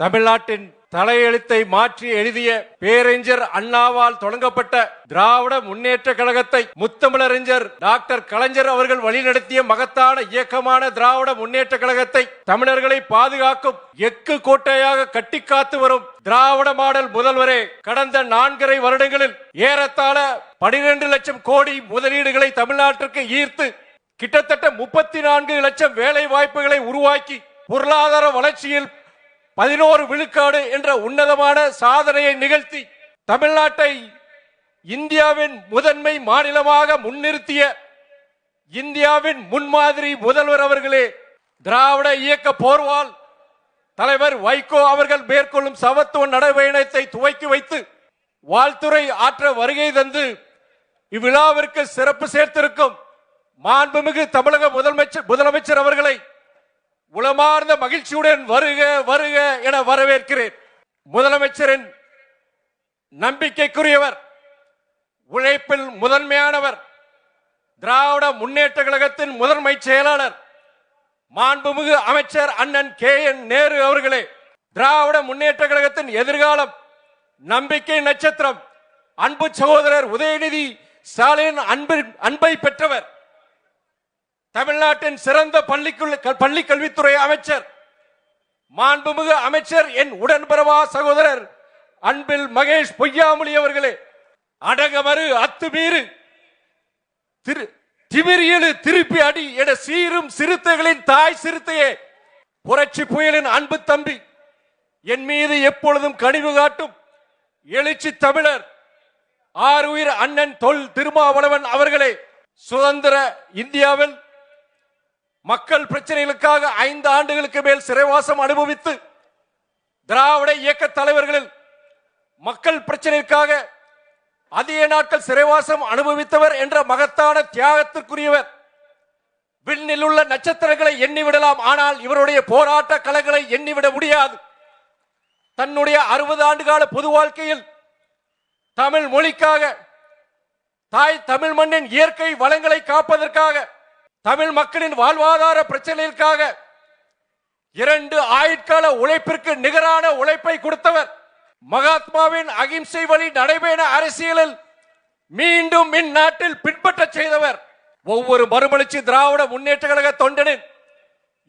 தமிழ்நாட்டின் தலையெழுத்தை மாற்றி எழுதிய பேரறிஞர் அண்ணாவால் தொடங்கப்பட்ட திராவிட முன்னேற்ற கழகத்தை முத்தமிழறிஞர் டாக்டர் கலைஞர் அவர்கள் வழிநடத்திய மகத்தான இயக்கமான திராவிட முன்னேற்ற கழகத்தை தமிழர்களை பாதுகாக்கும் எக்கு கோட்டையாக கட்டி காத்து வரும் திராவிட மாடல் முதல்வரே கடந்த நான்கரை வருடங்களில் ஏறத்தாழ பனிரெண்டு லட்சம் கோடி முதலீடுகளை தமிழ்நாட்டிற்கு ஈர்த்து கிட்டத்தட்ட முப்பத்தி நான்கு லட்சம் வேலை வாய்ப்புகளை உருவாக்கி பொருளாதார வளர்ச்சியில் பதினோரு விழுக்காடு என்ற உன்னதமான சாதனையை நிகழ்த்தி தமிழ்நாட்டை இந்தியாவின் முதன்மை மாநிலமாக முன்னிறுத்திய இந்தியாவின் முன்மாதிரி முதல்வர் அவர்களே திராவிட இயக்க போர்வால் தலைவர் வைகோ அவர்கள் மேற்கொள்ளும் சமத்துவ நடைபயணத்தை துவக்கி வைத்து வாழ்த்துறை ஆற்ற வருகை தந்து இவ்விழாவிற்கு சிறப்பு சேர்த்திருக்கும் மாண்புமிகு தமிழக முதலமைச்சர் முதலமைச்சர் அவர்களை உளமார்ந்த மகிழ்ச்சியுடன் வருக வருக என வரவேற்கிறேன். முதலமைச்சரின் நம்பிக்கைக்குரியவர் உழைப்பில் முதன்மையானவர் திராவிட முன்னேற்ற கழகத்தின் முதன்மை செயலாளர் மாண்புமிகு அமைச்சர் அண்ணன் கே என் நேரு அவர்களே திராவிட முன்னேற்ற கழகத்தின் எதிர்காலம் நம்பிக்கை நட்சத்திரம் அன்பு சகோதரர் உதயநிதி ஸ்டாலின் அன்பு அன்பை பெற்றவர். தமிழ்நாட்டின் சிறந்த பள்ளிக்குள் பள்ளி கல்வித்துறை அமைச்சர் மாண்புமிகு அமைச்சர் என் உடன்பிறவா சகோதரர் அன்பில் மகேஷ் பொய்யாமொழி அவர்களே அடகமறு அத்துமீறு திரு திமிரியலு திருப்பி அடி என சீரும் சிறுத்தைகளின் தாய் சிறுத்தையே புரட்சி புயலின் அன்பு தம்பி என் மீது எப்பொழுதும் கனிவு காட்டும் எழுச்சி தமிழர் ஆறு உயிர் அண்ணன் தொல் திருமாவளவன் அவர்களே சுதந்திர இந்தியாவில் மக்கள் பிரச்சனைகளுக்காக ஐந்து ஆண்டுகளுக்கு மேல் சிறைவாசம் அனுபவித்து திராவிட இயக்க தலைவர்களில் மக்கள் பிரச்சனைக்காக அதிக நாட்கள் சிறைவாசம் அனுபவித்தவர் என்ற மகத்தான தியாகத்திற்குரியவர். விண்ணில் உள்ள நட்சத்திரங்களை எண்ணிவிடலாம் ஆனால் இவருடைய போராட்ட கலங்களை எண்ணிவிட முடியாது. தன்னுடைய அறுபது ஆண்டுகால பொது வாழ்க்கையில் தமிழ் மொழிக்காக தாய் தமிழ் மண்ணின் இயற்கை வளங்களை காப்பதற்காக தமிழ் மக்களின் வாழ்வாதார பிரச்சனைகளுக்காக இரண்டு ஆயுட்கால உழைப்பிற்கு நிகரான உழைப்பை கொடுத்தவர் மகாத்மாவின் அகிம்சை வழி நடைபெற அரசியலில் மீண்டும் இந்நாட்டில் பின்பற்ற செய்தவர் ஒவ்வொரு மறுமலர்ச்சி திராவிட முன்னேற்ற கழக தொண்டனின்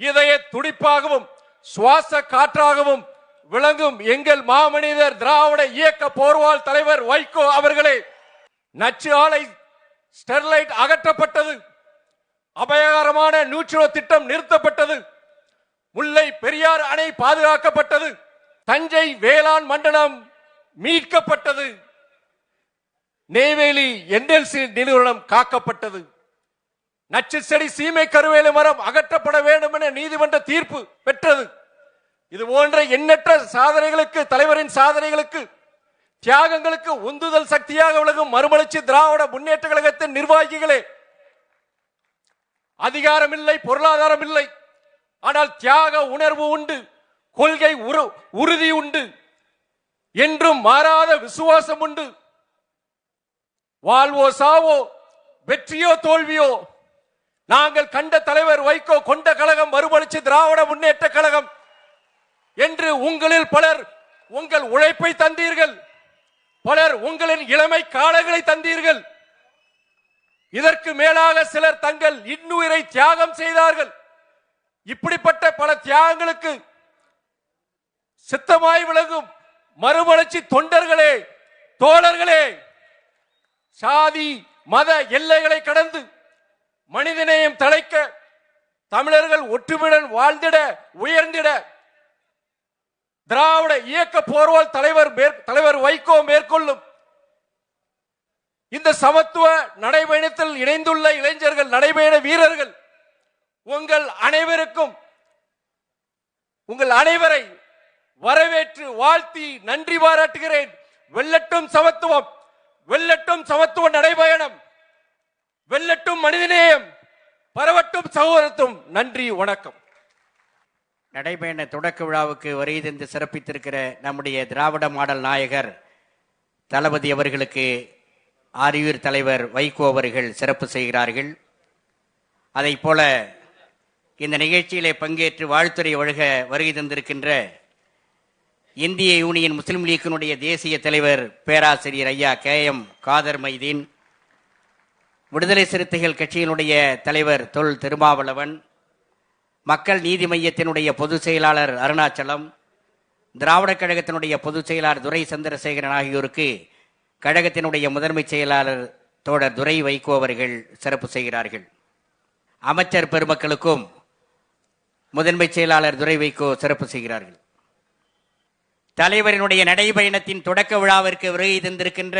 இதய துடிப்பாகவும் சுவாச காற்றாகவும் விளங்கும் எங்கள் மாமனிதர் திராவிட இயக்க போர்வால் தலைவர் வைகோ அவர்களே நச்சு ஆலை ஸ்டெர்லைட் அகற்றப்பட்டது. அபயகரமான நியூட்ரோ திட்டம் நிறுத்தப்பட்டது. முல்லை பெரியார் அணை பாதுகாக்கப்பட்டது. தஞ்சை வேளாண் மண்டலம் மீட்கப்பட்டது. நெய்வேலி என்எல்சி நிறுவனம் காக்கப்பட்டது. நச்சு செடி சீமை கருவேல மரம் அகற்றப்பட வேண்டும் என நீதிமன்ற தீர்ப்பு பெற்றது. இது போன்ற எண்ணற்ற சாதனைகளுக்கு தலைவரின் சாதனைகளுக்கு தியாகங்களுக்கு உந்துதல் சக்தியாக விளங்கும் மறுமலர்ச்சி திராவிட முன்னேற்ற கழகத்தின் நிர்வாகிகளே அதிகாரம் இல்லை பொருளாதாரம் இல்லை ஆனால் தியாக உணர்வு உண்டு கொள்கை உரு- உறுதி உண்டு. என்றும் மாறாத விசுவாசம் உண்டு. வாழ்வோ சாவோ வெற்றியோ தோல்வியோ நாங்கள் கண்ட தலைவர் வைகோ கொண்ட கழகம் மறுமலர்ச்சி திராவிட முன்னேற்ற கழகம் என்று உங்களில் பலர் உங்கள் உழைப்பை தந்தீர்கள். பலர் உங்களின் இளமை காலங்களை தந்தீர்கள். இதற்கு மேலாக சிலர் தங்கள் இன்னுயிரை தியாகம் செய்தார்கள். இப்படிப்பட்ட பல தியாகங்களுக்கு சித்தமாய் விளங்கும் மறுமலர்ச்சி தொண்டர்களே தோழர்களே சாதி மத எல்லைகளை கடந்து மனிதநேயம் தலைக்க தமிழர்கள் ஒற்றுமையுடன் வாழ்ந்திட உயர்ந்திட திராவிட இயக்க போர்வால் தலைவர் தலைவர் வைகோ மேற்கொள்ளும் இந்த சமத்துவ நடைபயணத்தில் இணைந்துள்ள இளைஞர்கள் நடைபயண வீரர்கள் உங்கள் அனைவருக்கும் உங்கள் அனைவரை வரவேற்று வாழ்த்தி நன்றி பாராட்டுகிறேன். வெள்ளட்டும் சமத்துவம் வெள்ளட்டும் சமத்துவ நடைபயணம் வெள்ளட்டும் மனிதநேயம் பரவட்டும் சகோதரத்தும் நன்றி வணக்கம். நடைபயண தொடக்க விழாவுக்கு வருகை தந்து சிறப்பித்திருக்கிற நம்முடைய திராவிட மாடல் நாயகர் தளபதி அவர்களுக்கு ஆரியூர் தலைவர் வைகோ அவர்கள் சிறப்பு செய்கிறார்கள். அதைப் போல இந்த நிகழ்ச்சியிலே பங்கேற்று வாழ்த்துறை ஒழுக வருகை தந்திருக்கின்ற இந்திய யூனியன் முஸ்லிம் லீக்கினுடைய தேசிய தலைவர் பேராசிரியர் ஐயா கே எம் காதர் மைதீன் விடுதலை சிறுத்தைகள் கட்சியினுடைய தலைவர் தொல் திருமாவளவன் மக்கள் நீதி மையத்தினுடைய பொதுச் செயலாளர் அருணாச்சலம் திராவிடக் கழகத்தினுடைய பொதுச் செயலாளர் துரை சந்திரசேகரன் ஆகியோருக்கு கழகத்தினுடைய முதன்மைச் செயலாளர் தோழர் துரை வைகோ அவர்கள் சிறப்பு செய்கிறார்கள். அமைச்சர் பெருமக்களுக்கும் முதன்மைச் செயலாளர் துரை வைகோ சிறப்பு செய்கிறார்கள். தலைவரினுடைய நடைபயணத்தின் தொடக்க விழாவிற்கு வருகை தந்திருக்கின்ற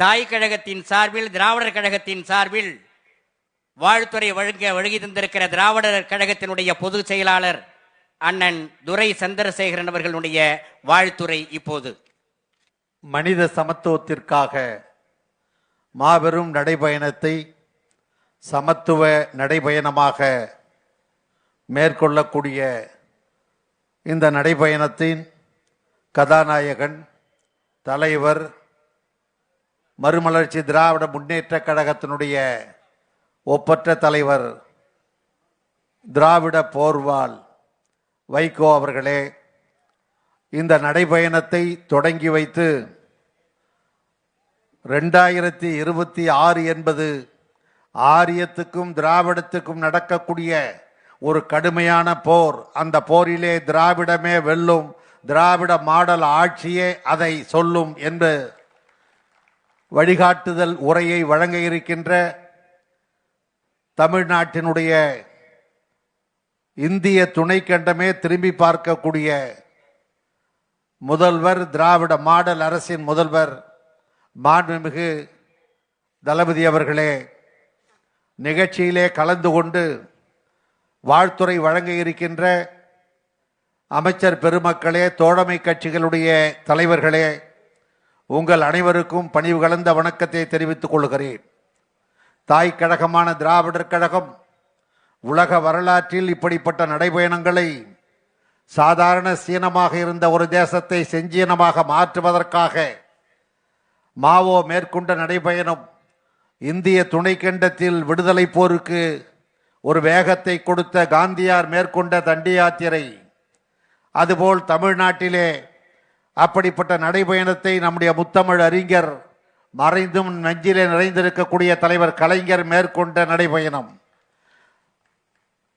தாய் கழகத்தின் சார்பில் திராவிடர் கழகத்தின் சார்பில் வாழ்த்துறை வழங்க வழங்கி தந்திருக்கிற திராவிடர் கழகத்தினுடைய பொதுச் செயலாளர் அண்ணன் துரை சந்திரசேகரன் அவர்களுடைய வாழ்த்துறை இப்போது மனித சமத்துவத்திற்காக மாபெரும் நடைபயணத்தை சமத்துவ நடைபயணமாக மேற்கொள்ளக்கூடிய இந்த நடைபயணத்தின் கதாநாயகன் தலைவர் மறுமலர்ச்சி திராவிட முன்னேற்றக் கழகத்தினுடைய ஒப்பற்ற தலைவர் திராவிட போர்வால் வைகோ அவர்களே இந்த நடைபயணத்தை தொடங்கி வைத்து ரெண்டாயிரத்தி இருபத்தி ஆறு என்பது ஆரியத்துக்கும் திராவிடத்துக்கும் நடக்கக்கூடிய ஒரு கடுமையான போர். அந்த போரிலே திராவிடமே வெல்லும் திராவிட மாடல் ஆட்சியே அதை சொல்லும் என்று வழிகாட்டுதல் உரையை வழங்க இருக்கின்ற தமிழ்நாட்டினுடைய இந்திய துணைக்கண்டமே திரும்பி பார்க்கக்கூடிய முதல்வர் திராவிட மாடல் அரசின் முதல்வர் மாண்புமிகு தளபதி அவர்களே நிகழ்ச்சியிலே கலந்து கொண்டு வாழ்த்துறை வழங்க இருக்கின்ற அமைச்சர் பெருமக்களே தோழமை கட்சிகளுடைய தலைவர்களே உங்கள் அனைவருக்கும் பணிவு கலந்த வணக்கத்தை தெரிவித்துக் கொள்கிறேன். தாய் கழகமான திராவிடர் கழகம் உலக வரலாற்றில் இப்படிப்பட்ட நடைபயணங்களை சாதாரண சீனமாக இருந்த ஒரு தேசத்தை செஞ்சீனமாக மாற்றுவதற்காக மாவோ மேற்கொண்ட நடைபயணம் இந்திய துணைக்கண்டத்தில் விடுதலை போருக்கு ஒரு வேகத்தை கொடுத்த காந்தியார் மேற்கொண்ட தண்டி யாத்திரை. அதுபோல் தமிழ்நாட்டிலே அப்படிப்பட்ட நடைபயணத்தை நம்முடைய முத்தமிழ் அறிஞர் மறைந்தும் நெஞ்சிலே நிறைந்திருக்கக்கூடிய தலைவர் கலைஞர் மேற்கொண்ட நடைபயணம்.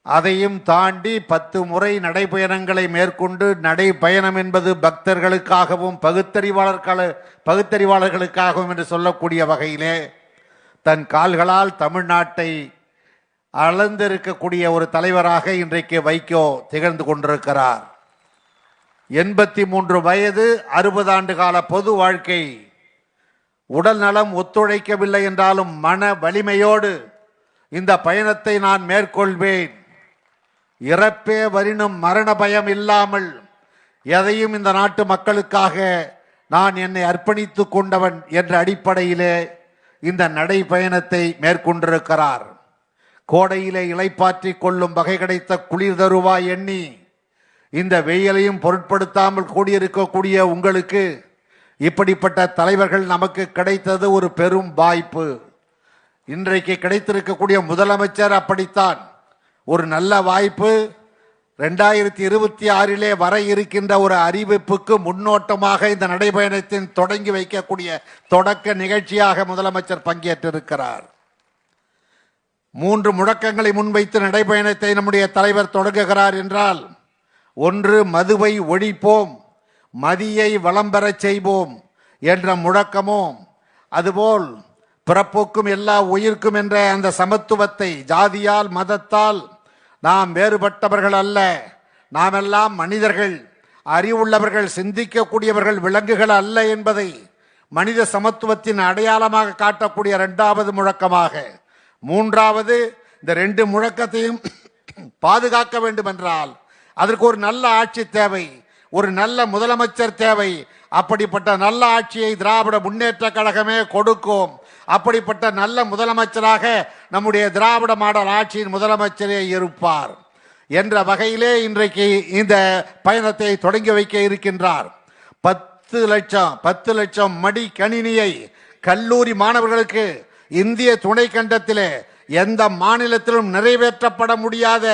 அதையும் தாண்டி பத்து முறை நடைபயணங்களை மேற்கொண்டு நடைபயணம் என்பது பக்தர்களுக்காகவும் பகுத்தறிவாளர்கள பகுத்தறிவாளர்களுக்காகவும் என்று சொல்லக்கூடிய வகையிலே தன் கால்களால் தமிழ்நாட்டை அளந்திருக்கக்கூடிய ஒரு தலைவராக இன்றைக்கு வைகோ திகழ்ந்து கொண்டிருக்கிறார். எண்பத்தி மூன்று வயது அறுபது ஆண்டு கால பொது வாழ்க்கை. உடல் நலம் ஒத்துழைக்கவில்லை என்றாலும் மன வலிமையோடு இந்த பயணத்தை நான் மேற்கொள்வேன். இறப்பே வரினும் மரண பயம் இல்லாமல் எதையும் இந்த நாட்டு மக்களுக்காக நான் என்னை அர்ப்பணித்து கொண்டவன் என்ற அடிப்படையிலே இந்த நடைபயணத்தை மேற்கொண்டிருக்கிறார். கோடையிலே இலைப்பாற்றிக் கொள்ளும் வகை கிடைத்த குளிர் தருவாய் எண்ணி இந்த வெயிலையும் பொருட்படுத்தாமல் கூடியிருக்கக்கூடிய உங்களுக்கு இப்படிப்பட்ட தலைவர்கள் நமக்கு கிடைத்தது ஒரு பெரும் வாய்ப்பு. இன்றைக்கு கிடைத்திருக்கக்கூடிய முதலமைச்சர் அப்படித்தான். ஒரு நல்ல வாய்ப்பு. ரெண்டாயிரத்தி இருபத்தி ஆறிலே வர இருக்கின்ற ஒரு அறிவிப்புக்கு முன்னோட்டமாக இந்த நடைபயணத்தின் தொடங்கி வைக்கக்கூடிய தொடக்க நிகழ்ச்சியாக முதலமைச்சர் பங்கேற்றிருக்கிறார். மூன்று முழக்கங்களை முன்வைத்து நடைபயணத்தை நம்முடைய தலைவர் தொடங்குகிறார் என்றால் ஒன்று மதுவை ஒழிப்போம் மதியை வளம் பெறச் செய்வோம் என்ற முழக்கமும் அதுபோல் பிறப்புக்கும் எல்லா உயிர்க்கும் என்ற அந்த சமத்துவத்தை ஜாதியால் மதத்தால் நாம் வேறுபட்டவர்கள் அல்ல. நாம் எல்லாம் மனிதர்கள். அறிவுள்ளவர்கள் சிந்திக்கக்கூடியவர்கள் விலங்குகள் அல்ல என்பதை மனித சமத்துவத்தின் அடையாளமாக காட்டக்கூடிய இரண்டாவது முழக்கமாக. மூன்றாவது இந்த ரெண்டு முழக்கத்தையும் பாதுகாக்க வேண்டும் என்றால் அதற்கு ஒரு நல்ல ஆட்சி தேவை ஒரு நல்ல முதலமைச்சர் தேவை அப்படிப்பட்ட நல்ல ஆட்சியை திராவிட முன்னேற்ற கழகமே கொடுக்கும். அப்படிப்பட்ட நல்ல முதலமைச்சராக நம்முடைய திராவிட மாடல் ஆட்சியின் முதலமைச்சரே இருப்பார் என்ற வகையிலே இன்றைக்கு இந்த பயணத்தை தொடங்கி வைக்க இருக்கின்றார். பத்து லட்சம் பத்து லட்சம் மடி கணினியை கல்லூரி மாணவர்களுக்கு இந்திய துணை கண்டத்திலே எந்த மாநிலத்திலும் நிறைவேற்றப்பட முடியாத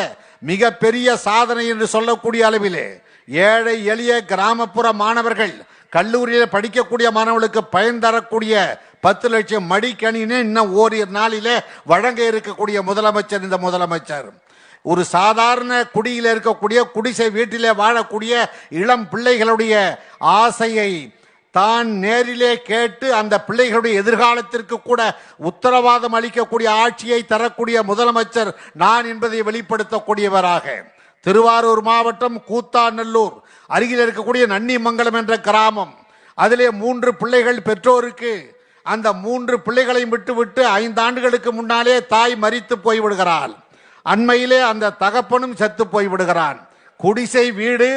மிக பெரிய சாதனை என்று சொல்லக்கூடிய அளவிலே ஏழை எளிய கிராமப்புற மாணவர்கள் கல்லூரியில் படிக்கக்கூடிய மாணவர்களுக்கு பயன் தரக்கூடிய பத்து லட்சம் மடிக்கணினே இன்னும் ஓரிரு நாளிலே வழங்க இருக்கக்கூடிய முதலமைச்சர் இந்த முதலமைச்சர். ஒரு சாதாரண குடியில் இருக்கக்கூடிய குடிசை வீட்டிலே வாழக்கூடிய இளம் பிள்ளைகளுடைய ஆசையை தான் நேரிலே கேட்டு அந்த பிள்ளைகளுடைய எதிர்காலத்திற்கு கூட உத்தரவாதம் அளிக்கக்கூடிய ஆட்சியை தரக்கூடிய முதலமைச்சர் நான் என்பதை வெளிப்படுத்தக்கூடியவராக. திருவாரூர் மாவட்டம் கூத்தாநல்லூர். அருகில் இருக்கக்கூடிய நன்னிமங்கலம் என்ற கிராமம். அதிலே மூன்று பிள்ளைகள் பெற்றோருக்கு. அந்த மூன்று பிள்ளைகளையும் விட்டுவிட்டு ஐந்து ஆண்டுகளுக்கு முன்னாலே தாய் மறித்து போய்விடுகிறாள். அண்மையிலே அந்த தகப்பனும் செத்து போய்விடுகிறான். குடிசை வீடு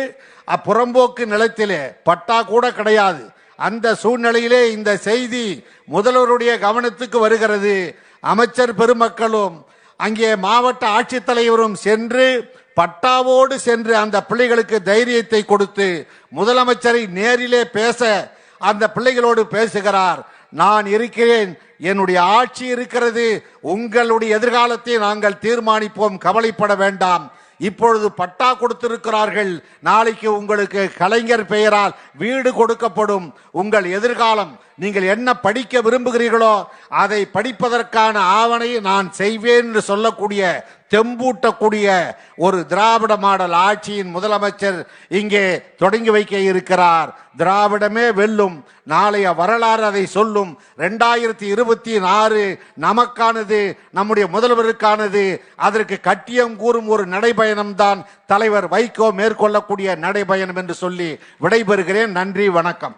அப்புறம்போக்கு நிலத்திலே பட்டா கூட கிடையாது. அந்த சூழ்நிலையிலே இந்த செய்தி முதல்வருடைய கவனத்துக்கு வருகிறது. அமைச்சர் பெருமக்களும் அங்கே மாவட்ட ஆட்சித்தலைவரும் சென்று பட்டாவோடு சென்று அந்த பிள்ளைகளுக்கு தைரியத்தை கொடுத்து முதலமைச்சரை நேரிலே பேச அந்த பிள்ளைகளோடு பேசுகிறார். நான் இருக்கிறேன். என்னுடைய ஆட்சி இருக்கிறது. உங்களுடைய எதிர்காலத்தை நாங்கள் தீர்மானிப்போம். கவலைப்பட வேண்டாம். இப்பொழுது பட்டா கொடுத்திருக்கிறார்கள். நாளைக்கு உங்களுக்கு கலைஞர் பெயரால் வீடு கொடுக்கப்படும். உங்கள் எதிர்காலம் நீங்கள் என்ன படிக்க விரும்புகிறீர்களோ அதை படிப்பதற்கான ஆவணை நான் செய்வேன் என்று சொல்லக்கூடிய தெம்பூட்டக்கூடிய ஒரு திராவிட மாடல் ஆட்சியின் முதலமைச்சர் இங்கே தொடங்கி வைக்க இருக்கிறார். திராவிடமே வெல்லும் நாளைய வரலாறு அதை சொல்லும். ரெண்டாயிரத்தி இருபத்தி ஆறு நமக்கானது நம்முடைய முதல்வருக்கானது. அதற்கு கட்டியம் கூறும் ஒரு நடைபயணம்தான் தலைவர் வைகோ மேற்கொள்ளக்கூடிய நடைபயணம் என்று சொல்லி விடைபெறுகிறேன். நன்றி வணக்கம்.